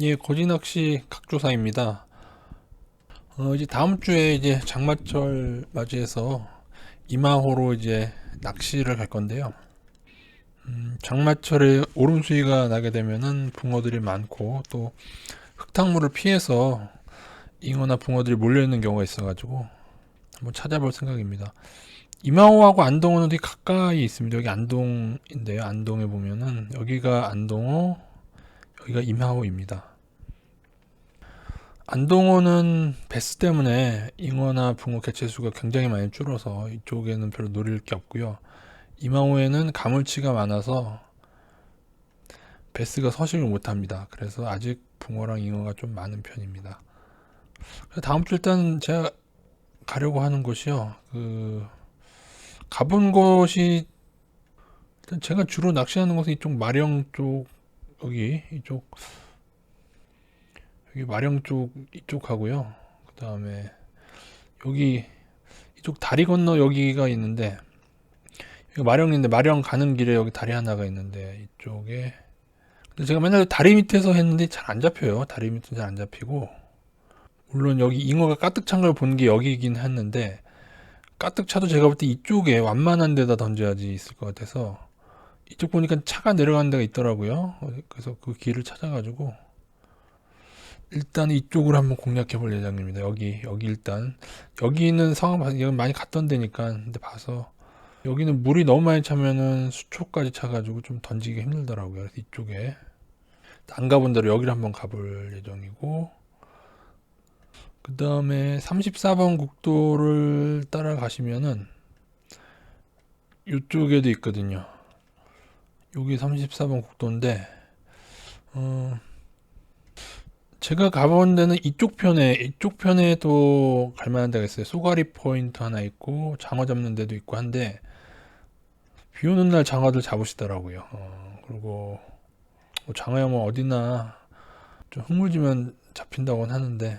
예, 거지낚시 각조사입니다. 어, 이제 다음 주에 이제 장마철 맞이해서 이마호로 이제 낚시를 갈 건데요. 음, 장마철에 오름 수위가 나게 되면은 붕어들이 많고 또 흙탕물을 피해서 잉어나 붕어들이 몰려 있는 경우가 있어가지고 한번 찾아볼 생각입니다. 이마호하고 안동호는 되게 가까이 있습니다. 여기 안동인데요. 안동에 보면은 여기가 안동호, 여기가 임하호입니다. 안동호는 베스 때문에 잉어나 붕어 개체수가 굉장히 많이 줄어서 이쪽에는 별로 노릴 게 없고요. 임하호에는 가물치가 많아서 베스가 서식을 못합니다. 그래서 아직 붕어랑 잉어가 좀 많은 편입니다. 다음 주 일단 제가 가려고 하는 곳이요. 그 가본 곳이 제가 주로 낚시하는 곳은 이쪽 마령 쪽 여기 이쪽 여기 마령 쪽 이쪽 하고요. 그 다음에 여기 이쪽 다리 건너 여기가 있는데 여기 마령인데 마령 가는 길에 여기 다리 하나가 있는데 이쪽에 근데 제가 맨날 다리 밑에서 했는데 잘 안 잡혀요. 다리 밑은 잘 안 잡히고 물론 여기 잉어가 가득 찬걸 본 게 여기긴 했는데 가득 차도 제가 볼 때 이쪽에 완만한 데다 던져야지 있을 것 같아서 이쪽 보니까 차가 내려가는 데가 있더라고요. 그래서 그 길을 찾아가지고 일단 이쪽으로 한번 공략해 볼 예정입니다. 여기 여기 일단 여기는 성함 여기 많이 갔던 데니까 근데 봐서 여기는 물이 너무 많이 차면은 수초까지 차가지고 좀 던지기 힘들더라고요. 그래서 이쪽에 안 가본 대로 여기를 한번 가볼 예정이고 그 다음에 34번 국도를 따라가시면은 이쪽에도 있거든요. 여기 34번 국도인데 어, 제가 가본 데는 이쪽 편에 이쪽 편에도 갈 만한 데가 있어요. 쏘가리 포인트 하나 있고 장어 잡는 데도 있고 한데 비 오는 날 장어들 잡으시더라고요. 어, 그리고 뭐 장어야 뭐 어디나 좀 흙물지면 잡힌다고는 하는데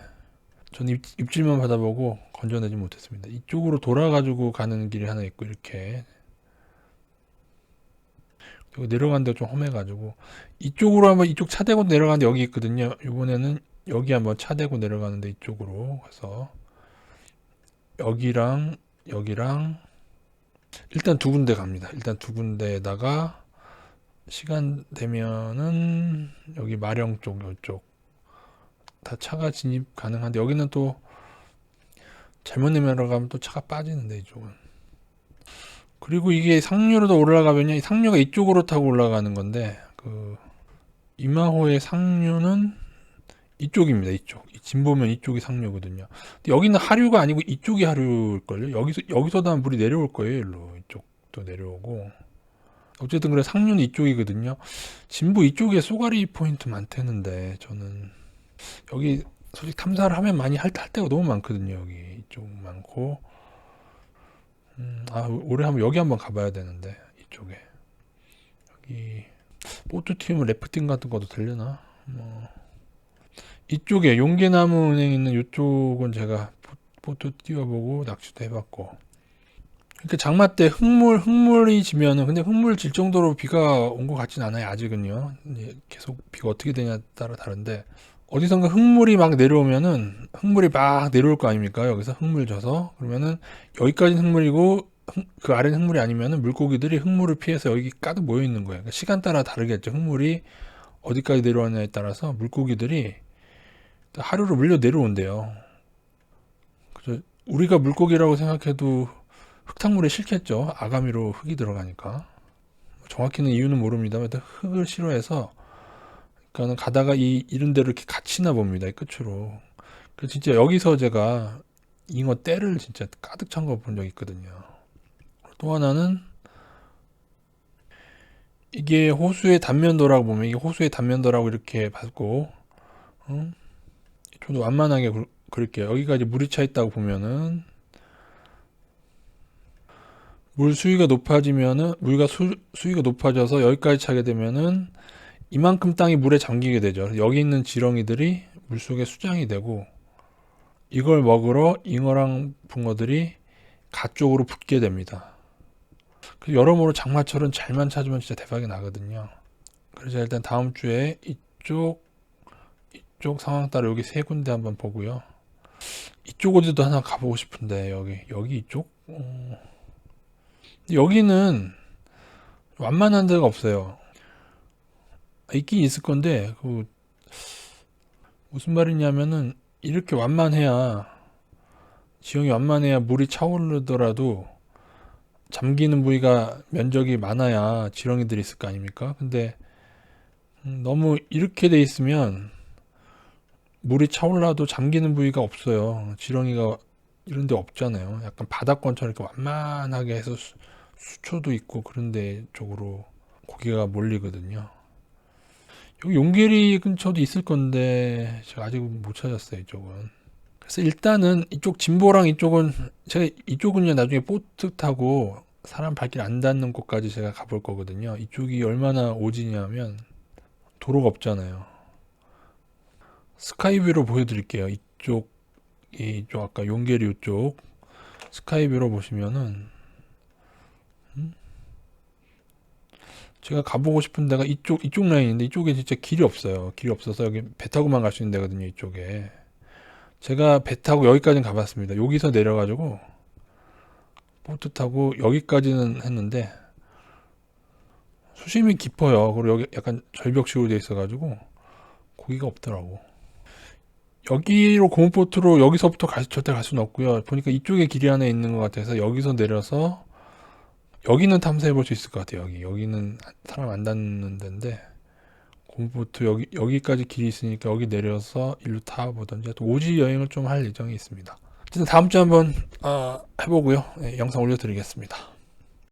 저는 입, 입질만 받아보고 건져내지 못했습니다. 이쪽으로 돌아가지고 가는 길이 하나 있고 이렇게 내려간 데가 좀 험해가지고 이쪽으로 한번 이쪽 차 대고 내려가는데 여기 있거든요. 이번에는 여기 한번 차 대고 내려가는데 이쪽으로 해서 여기랑 여기랑 일단 두 군데 갑니다. 일단 두 군데에다가 시간 되면은 여기 마령 쪽 이쪽 다 차가 진입 가능한데 여기는 또 잘못 내려가면 또 차가 빠지는데 이쪽은 그리고 이게 상류로도 올라가면요. 이 상류가 이쪽으로 타고 올라가는 건데 그 이마호의 상류는 이쪽입니다. 이쪽. 이 진보면 이쪽이 상류거든요. 근데 여기는 하류가 아니고 이쪽이 하류일걸요? 여기서 여기서도 한 물이 내려올 거예요 일로. 이쪽도 내려오고. 어쨌든 그래 상류는 이쪽이거든요. 진보 이쪽에 쏘가리 포인트 많대는데 저는. 여기 솔직히 탐사를 하면 많이 할, 할 데가 너무 많거든요. 여기. 이쪽 많고 음, 아 올해 한번 여기 한번 가봐야 되는데 이쪽에. 여기 보트 튀우면 래프팅 같은 것도 되려나? 뭐. 이쪽에 용계나무 은행 있는 이쪽은 제가 보- 보트 띄워보고 낚시도 해봤고. 그러니까 장마 때 흙물 흙물이 지면은 근데 흙물 질 정도로 비가 온 것 같진 않아요 아직은요. 계속 비가 어떻게 되냐에 따라 다른데 어디선가 흙물이 막 내려오면은 흙물이 막 내려올 거 아닙니까? 여기서 흙물 져서 그러면은 여기까지는 흙물이고 흙- 그 아래는 흙물이 아니면은 물고기들이 흙물을 피해서 여기 가득 모여 있는 거예요. 그러니까 시간 따라 다르겠죠. 흙물이 어디까지 내려오냐에 따라서 물고기들이 하루로 물려 내려온대요. 그래서 우리가 물고기라고 생각해도 흙탕물에 싫겠죠. 아가미로 흙이 들어가니까. 정확히는 이유는 모릅니다만 흙을 싫어해서 그러니까는 가다가 이 이런 데로 이렇게 갇히나 봅니다. 이 끝으로. 그 진짜 여기서 제가 잉어 떼를 진짜 가득 찬 거 본 적 있거든요. 또 하나는 이게 호수의 단면도라고 보면 이게 호수의 단면도라고 이렇게 봤고, 음? 좀더 완만하게 그- 그릴게요. 여기가 이제 물이 차 있다고 보면은 물 수위가 높아지면은 물과 수, 수위가 높아져서 여기까지 차게 되면은 이만큼 땅이 물에 잠기게 되죠. 여기 있는 지렁이들이 물속에 수장이 되고 이걸 먹으러 잉어랑 붕어들이 가 쪽으로 붙게 됩니다. 그 여러모로 장마철은 잘만 찾으면 진짜 대박이 나거든요. 그래서 일단 다음 주에 이쪽 쪽 상황 따라 여기 세 군데 한번 보고요. 이쪽 어디도 하나 가보고 싶은데 여기 여기 이쪽 어, 여기는 완만한 데가 없어요. 있긴 있을 건데 그 무슨 말이냐면은 이렇게 완만해야 지형이 완만해야 물이 차오르더라도 잠기는 부위가 면적이 많아야 지렁이들이 있을 거 아닙니까? 근데 음, 너무 이렇게 돼 있으면 물이 차올라도 잠기는 부위가 없어요. 지렁이가 이런 데 없잖아요. 약간 바닥권처럼 이렇게 완만하게 해서 수, 수초도 있고 그런 데 쪽으로 고기가 몰리거든요. 여기 용계리 근처도 있을 건데 제가 아직 못 찾았어요 이쪽은. 그래서 일단은 이쪽 진보랑 이쪽은 제가 이쪽은요 나중에 보트 타고 사람 발길 안 닿는 곳까지 제가 가볼 거거든요. 이쪽이 얼마나 오지냐면 도로가 없잖아요. 스카이뷰로 보여드릴게요. 이쪽 이쪽 아까 용계리 이쪽. 스카이뷰로 보시면은 제가 가보고 싶은 데가 이쪽 이쪽 라인인데 이쪽에 진짜 길이 없어요. 길이 없어서 여기 배 타고만 갈 수 있는 데거든요. 이쪽에 제가 배 타고 여기까지는 가봤습니다. 여기서 내려가지고 보트 타고 여기까지는 했는데 수심이 깊어요. 그리고 여기 약간 절벽식으로 돼 있어가지고 고기가 없더라고. 여기로 고무보트로 여기서부터 갈, 절대 갈 수는 없고요. 보니까 이쪽에 길이 하나 있는 것 같아서 여기서 내려서 여기는 탐사해 볼 수 있을 것 같아요. 여기 여기는 사람 안 닿는 데인데 고무보트 여기 여기까지 길이 있으니까 여기 내려서 일로 타보던지 또 오지 여행을 좀 할 예정이 있습니다. 어쨌든 다음 주에 한번 어, 해보고요. 예, 영상 올려드리겠습니다.